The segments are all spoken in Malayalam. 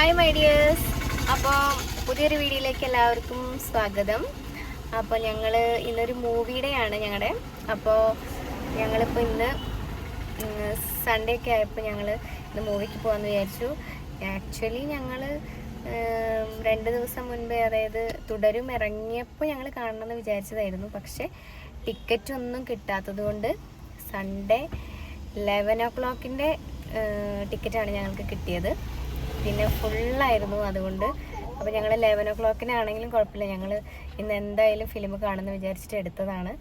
ഹായ് മൈ ഡിയേഴ്സ് അപ്പോൾ പുതിയൊരു വീഡിയോയിലേക്ക് എല്ലാവർക്കും സ്വാഗതം. അപ്പോൾ ഞങ്ങൾ ഇന്നൊരു മൂവിയുടെയാണ് ഞങ്ങളുടെ അപ്പോൾ ഞങ്ങളിപ്പോൾ ഇന്ന് സൺഡേ ഒക്കെ ആയപ്പോൾ ഞങ്ങൾ ഇന്ന് മൂവിക്ക് പോകാമെന്ന് വിചാരിച്ചു. ആക്ച്വലി ഞങ്ങൾ രണ്ട് ദിവസം മുൻപേ അതായത് തുടരും ഇറങ്ങിയപ്പോൾ ഞങ്ങൾ കാണണമെന്ന് വിചാരിച്ചതായിരുന്നു. പക്ഷേ ടിക്കറ്റ് ഒന്നും കിട്ടാത്തത് കൊണ്ട് സൺഡേ ലെവൻ ഒ ക്ലോക്കിന്റെ ടിക്കറ്റാണ് ഞങ്ങൾക്ക് കിട്ടിയത്. പിന്നെ ഫുള്ളായിരുന്നു അതുകൊണ്ട്. അപ്പോൾ ഞങ്ങൾ ലെവൻ ഒ ക്ലോക്കിനാണെങ്കിലും കുഴപ്പമില്ല. ഞങ്ങൾ ഇന്ന് എന്തായാലും ഫിലിം കാണുമെന്ന് വിചാരിച്ചിട്ട് എടുത്തതാണ്.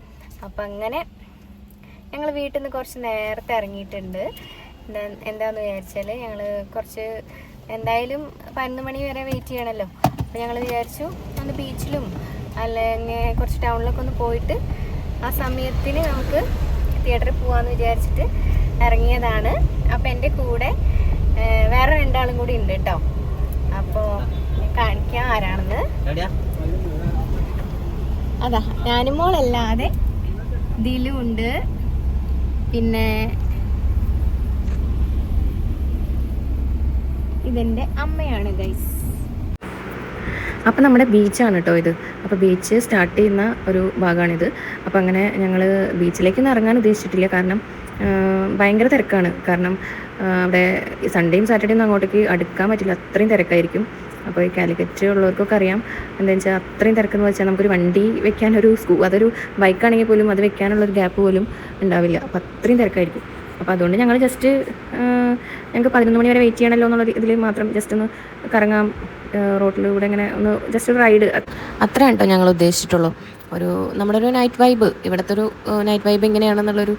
അപ്പം അങ്ങനെ ഞങ്ങൾ വീട്ടിൽ നിന്ന് കുറച്ച് നേരത്തെ ഇറങ്ങിയിട്ടുണ്ട്. എന്താ എന്താണെന്ന് വിചാരിച്ചാൽ ഞങ്ങൾ കുറച്ച് എന്തായാലും പതിനൊന്ന് മണി വരെ വെയിറ്റ് ചെയ്യണമല്ലോ അപ്പോൾ ഞങ്ങൾ വിചാരിച്ചു ഒന്ന് ബീച്ചിലും അല്ലെങ്കിൽ കുറച്ച് ടൗണിലൊക്കെ ഒന്ന് പോയിട്ട് ആ സമയത്തിന് നമുക്ക് തിയേറ്ററിൽ പോകാമെന്ന് വിചാരിച്ചിട്ട് ഇറങ്ങിയതാണ്. അപ്പോൾ എന്റെ കൂടെ വേറെ രണ്ടാളും കൂടി ഉണ്ട് കേട്ടോ അപ്പോ കാണിക്കാൻ കാണിക്കാം ആരാണെന്ന്. അതാ ഞാനുമോളല്ലാതെ ദിലു ഉണ്ട്. പിന്നെ ഇതെന്റെ അമ്മയാണ് ഗൈസ് അപ്പോൾ നമ്മുടെ ബീച്ചാണ് കേട്ടോ ഇത്. അപ്പോൾ ബീച്ച് സ്റ്റാർട്ട് ചെയ്യുന്ന ഒരു ഭാഗമാണിത്. അപ്പോൾ അങ്ങനെ ഞങ്ങൾ ബീച്ചിലേക്കൊന്നും ഇറങ്ങാൻ ഉദ്ദേശിച്ചിട്ടില്ല. കാരണം ഭയങ്കര തിരക്കാണ്. കാരണം അവിടെ സൺഡേയും സാറ്റർഡേയും അങ്ങോട്ടേക്ക് അടുക്കാൻ പറ്റില്ല. അത്രയും തിരക്കായിരിക്കും. അപ്പോൾ ഈ കാലിക്കറ്റ് ഉള്ളവർക്കൊക്കെ അറിയാം. എന്താണെന്ന് വെച്ചാൽ അത്രയും തിരക്കെന്ന് വെച്ചാൽ നമുക്കൊരു വണ്ടി വെക്കാനൊരു സ്കൂ അതൊരു ബൈക്കാണെങ്കിൽ പോലും അത് വെക്കാനുള്ളൊരു ഗ്യാപ്പ് പോലും ഉണ്ടാവില്ല. അപ്പോൾ അത്രയും തിരക്കായിരിക്കും. അപ്പോൾ അതുകൊണ്ട് ഞങ്ങൾ ജസ്റ്റ് ഞങ്ങൾക്ക് പതിനൊന്ന് മണി വരെ വെയിറ്റ് ചെയ്യണമല്ലോ എന്നുള്ള ഇതിൽ മാത്രം ജസ്റ്റ് ഒന്ന് കറങ്ങാം. റോട്ടിലൂടെ ഇങ്ങനെ ഒന്ന് ജസ്റ്റ് ഒരു റൈഡ് അത്രയാണ് കേട്ടോ ഞങ്ങൾ ഉദ്ദേശിച്ചിട്ടുള്ളൂ. ഒരു നമ്മുടെ ഒരു നൈറ്റ് വൈബ് ഇവിടുത്തെ ഒരു നൈറ്റ് വൈബ് എങ്ങനെയാണെന്നുള്ളൊരു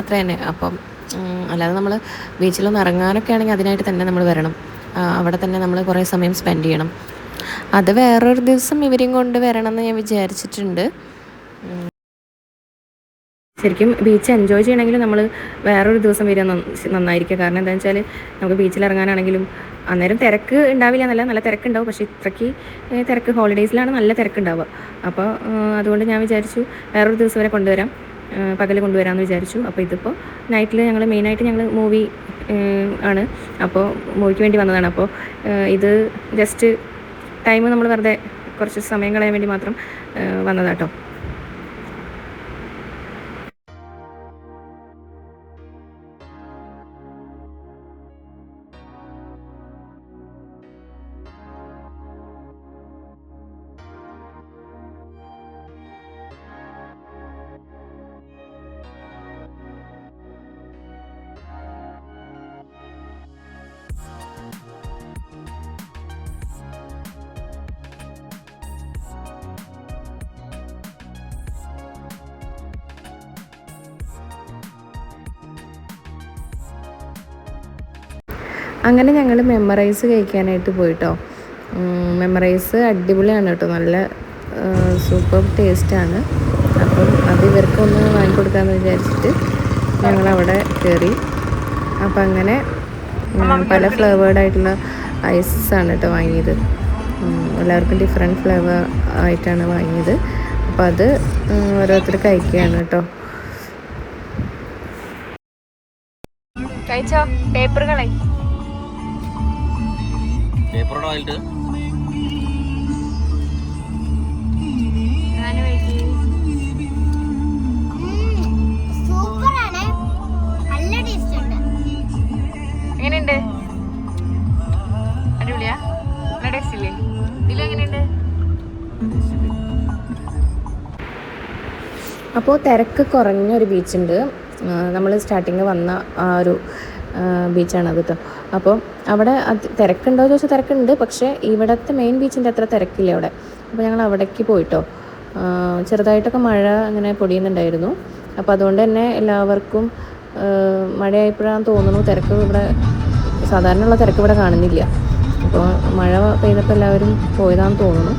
അത്ര തന്നെ. അപ്പം അല്ലാതെ നമ്മൾ ബീച്ചിലൊന്ന് ഇറങ്ങാനൊക്കെ ആണെങ്കിൽ അതിനായിട്ട് തന്നെ നമ്മൾ വരണം. അവിടെ തന്നെ നമ്മൾ കുറേ സമയം സ്പെൻഡ് ചെയ്യണം. അത് വേറൊരു ദിവസം ഇവരെയും കൊണ്ട് എന്ന് ഞാൻ വിചാരിച്ചിട്ടുണ്ട്. ശരിക്കും ബീച്ച് എൻജോയ് ചെയ്യണമെങ്കിൽ നമ്മൾ വേറൊരു ദിവസം വരിക നന്നായിരിക്കുക. നന്നായിരിക്കും കാരണം എന്താണെന്ന് വെച്ചാൽ നമുക്ക് ബീച്ചിൽ ഇറങ്ങാനാണെങ്കിലും അന്നേരം തിരക്ക് ഉണ്ടാവില്ല എന്നല്ല നല്ല തിരക്കുണ്ടാവും. പക്ഷേ ഇത്രയ്ക്ക് തിരക്ക് ഹോളിഡേയ്സിലാണ് നല്ല തിരക്കുണ്ടാവുക. അപ്പോൾ അതുകൊണ്ട് ഞാൻ വിചാരിച്ചു വേറൊരു ദിവസം വരെ കൊണ്ടുവരാം. പകൽ കൊണ്ടുവരാമെന്ന് വിചാരിച്ചു. അപ്പോൾ ഇതിപ്പോൾ നൈറ്റിൽ ഞങ്ങൾ മെയിനായിട്ട് ഞങ്ങൾ മൂവി ആണ്. അപ്പോൾ മൂവിക്ക് വേണ്ടി വന്നതാണ്. അപ്പോൾ ഇത് ജസ്റ്റ് ടൈം നമ്മൾ വെറുതെ കുറച്ച് സമയം കളയാൻ വേണ്ടി മാത്രം വന്നതാട്ടോ. അങ്ങനെ ഞങ്ങൾ മെമ്മറൈസ് കഴിക്കാനായിട്ട് പോയിട്ടോ. മെമ്മറൈസ് അടിപൊളിയാണ് കേട്ടോ. നല്ല സൂപ്പർ ടേസ്റ്റാണ് അപ്പം അത് ഇവർക്കൊന്ന് വാങ്ങിക്കൊടുക്കാമെന്ന് വിചാരിച്ചിട്ട് ഞങ്ങൾ അവിടെ കയറി അപ്പം അങ്ങനെ പല ഫ്ലേവേർഡ് ആയിട്ടുള്ള ഐസസ് ആണ് കേട്ടോ വാങ്ങിയത്. എല്ലാവർക്കും ഡിഫറെന്റ് ഫ്ലേവർ ആയിട്ടാണ് വാങ്ങിയത്. അപ്പം അത് ഓരോരുത്തർ കഴിക്കുകയാണ് കേട്ടോ. കഴിച്ചോ? പേപ്പറുകളെ? പേപ്പറോടെ വായിട്ട് സൂപ്പറാണ്. നല്ല ടേസ്റ്റ് ഉണ്ട്. എങ്ങനെയുണ്ട്? അടിപൊളിയാ? നല്ല ടേസ്റ്റ് ഇല്ലേ? അപ്പോൾ തിരക്ക് കുറഞ്ഞ ഒരു ബീച്ചുണ്ട് നമ്മൾ സ്റ്റാർട്ടിങ് വന്ന ആ ഒരു ബീച്ചാണ് അത് കേട്ടോ അപ്പോൾ അവിടെ അത് തിരക്കുണ്ടോ എന്ന് ചോദിച്ചാൽ തിരക്കുണ്ട് പക്ഷേ ഇവിടുത്തെ മെയിൻ ബീച്ചിന്റെ അത്ര തിരക്കില്ല അവിടെ. അപ്പോൾ ഞങ്ങൾ അവിടേക്ക് പോയിട്ടോ. ചെറുതായിട്ടൊക്കെ മഴ അങ്ങനെ പൊടിയുന്നുണ്ടായിരുന്നു. അപ്പോൾ അതുകൊണ്ട് തന്നെ എല്ലാവർക്കും മഴയായപ്പോഴാണ് തോന്നുന്നു തിരക്ക് ഇവിടെ സാധാരണയുള്ള തിരക്ക് ഇവിടെ കാണുന്നില്ല. അപ്പോൾ മഴ പെയ്തപ്പോൾ എല്ലാവരും പോയതാണെന്ന് തോന്നുന്നു.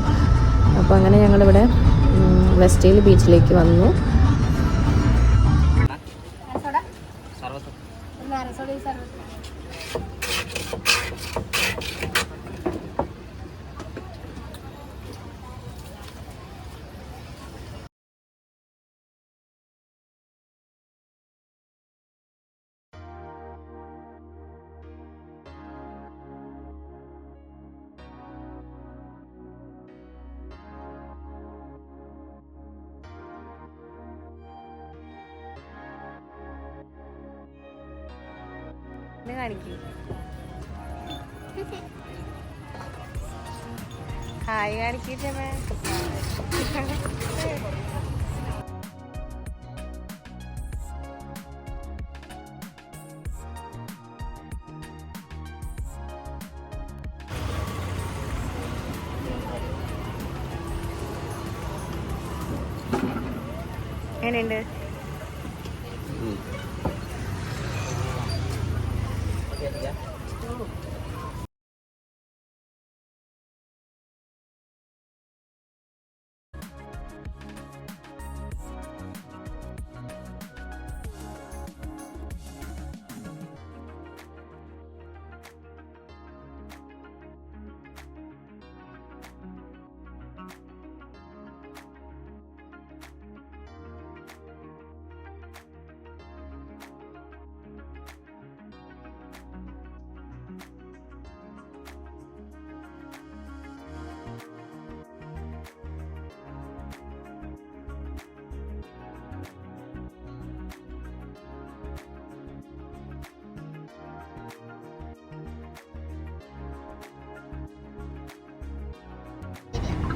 അപ്പോൾ അങ്ങനെ ഞങ്ങളിവിടെ വെസ്റ്റേൽ ബീച്ചിലേക്ക് വന്നു. കണ്ണ് കാണിക്കും. ഹായ് കാണിക്കിട്ടേ എങ്ങനെയുണ്ട്?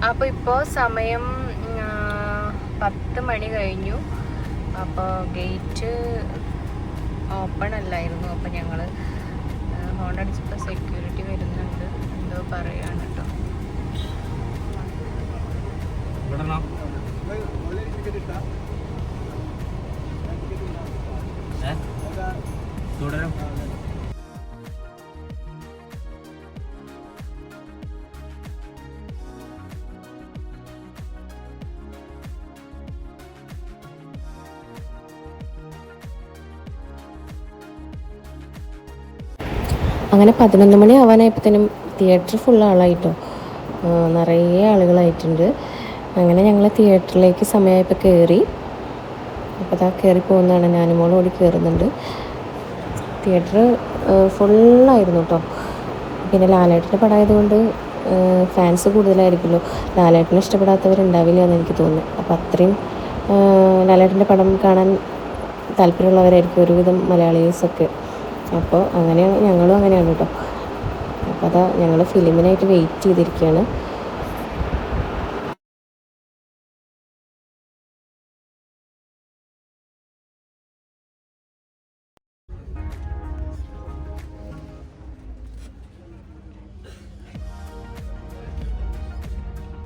അപ്പൊ ഇപ്പോൾ സമയം പത്ത് മണി കഴിഞ്ഞു. അപ്പോൾ ഗേറ്റ് ഓപ്പൺ അല്ലായിരുന്നു. അപ്പോൾ ഞങ്ങൾ ഹോൺ അടിച്ചപ്പോൾ സെക്യൂരിറ്റി വരുന്നുണ്ട്. എന്തോ പറയാണ് കേട്ടോ തുടരും. അങ്ങനെ പതിനൊന്ന് മണി ആവാനായപ്പോഴത്തേനും തിയേറ്റർ ഫുൾ ആളായിട്ടോ. നിറയെ ആളുകളായിട്ടുണ്ട്. അങ്ങനെ ഞങ്ങൾ തിയേറ്ററിലേക്ക് സമയമായപ്പോൾ കയറി അപ്പോൾ അതാ കയറി പോകുന്നതാണ്. ഞാനും മോളും ഓടി കയറുന്നുണ്ട് തിയേറ്റർ ഫുള്ളായിരുന്നു കേട്ടോ പിന്നെ ലാലേട്ടന്റെ പടമായതുകൊണ്ട് ഫാൻസ് കൂടുതലായിരിക്കുമല്ലോ. ലാലേട്ടനെ ഇഷ്ടപ്പെടാത്തവരുണ്ടാവില്ല എന്ന് എനിക്ക് തോന്നുന്നു. അപ്പോൾ അത്രയും ലാലേട്ടന്റെ പടം കാണാൻ താല്പര്യമുള്ളവരായിരിക്കും ഒരുവിധം മലയാളീസൊക്കെ. അപ്പോൾ അങ്ങനെയാണ് ഞങ്ങളും അങ്ങനെയാണ് കേട്ടോ. അപ്പോൾ അതാ ഞങ്ങൾ ഫിലിമിനായിട്ട് വെയിറ്റ് ചെയ്തിരിക്കുകയാണ്.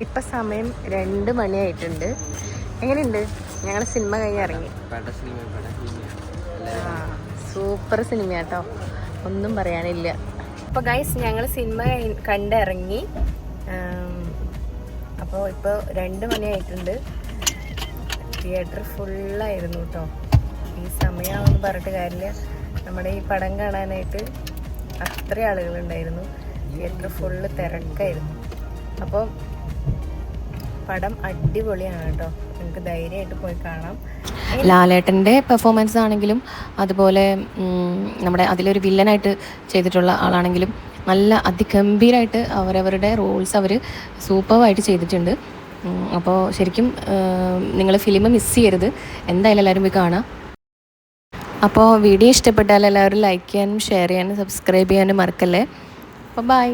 ഇപ്പം സമയം രണ്ട് മണിയായിട്ടുണ്ട്. എങ്ങനെയുണ്ട്? ഞങ്ങളുടെ സിനിമ കഴിഞ്ഞ് ഇറങ്ങി. പട സിനിമ പട സിനിമ സൂപ്പർ സിനിമ കേട്ടോ ഒന്നും പറയാനില്ല. അപ്പോൾ ഗൈസ് ഞങ്ങൾ സിനിമ കണ്ടിറങ്ങി. അപ്പോൾ ഇപ്പോൾ രണ്ട് മണിയായിട്ടുണ്ട്. തിയേറ്റർ ഫുള്ളായിരുന്നു കേട്ടോ ഈ സമയമാണെന്ന് പറഞ്ഞിട്ട് കാര്യമില്ല. നമ്മുടെ ഈ പടം കാണാനായിട്ട് അത്ര ആളുകളുണ്ടായിരുന്നു. തിയേറ്റർ ഫുള്ള് തിരക്കായിരുന്നു. അപ്പം പടം അടിപൊളിയാണ് കേട്ടോ നിങ്ങൾക്ക് ധൈര്യമായിട്ട് പോയി കാണാം. ലാലേട്ടന്റെ പെർഫോമൻസ് ആണെങ്കിലും അതുപോലെ നമ്മുടെ അതിലൊരു വില്ലനായിട്ട് ചെയ്തിട്ടുള്ള ആളാണെങ്കിലും നല്ല അതിഗംഭീരമായിട്ട് അവരവരുടെ റോൾസ് അവർ സൂപ്പറായിട്ട് ചെയ്തിട്ടുണ്ട്. അപ്പോൾ ശരിക്കും നിങ്ങൾ ഫിലിം മിസ് ചെയ്യരുത്. എന്തായാലും എല്ലാവരും പോയി കാണാം. അപ്പോൾ വീഡിയോ ഇഷ്ടപ്പെട്ടാൽ എല്ലാവരും ലൈക്ക് ചെയ്യാനും ഷെയർ ചെയ്യാനും സബ്സ്ക്രൈബ് ചെയ്യാനും മറക്കല്ലേ. അപ്പോൾ ബൈ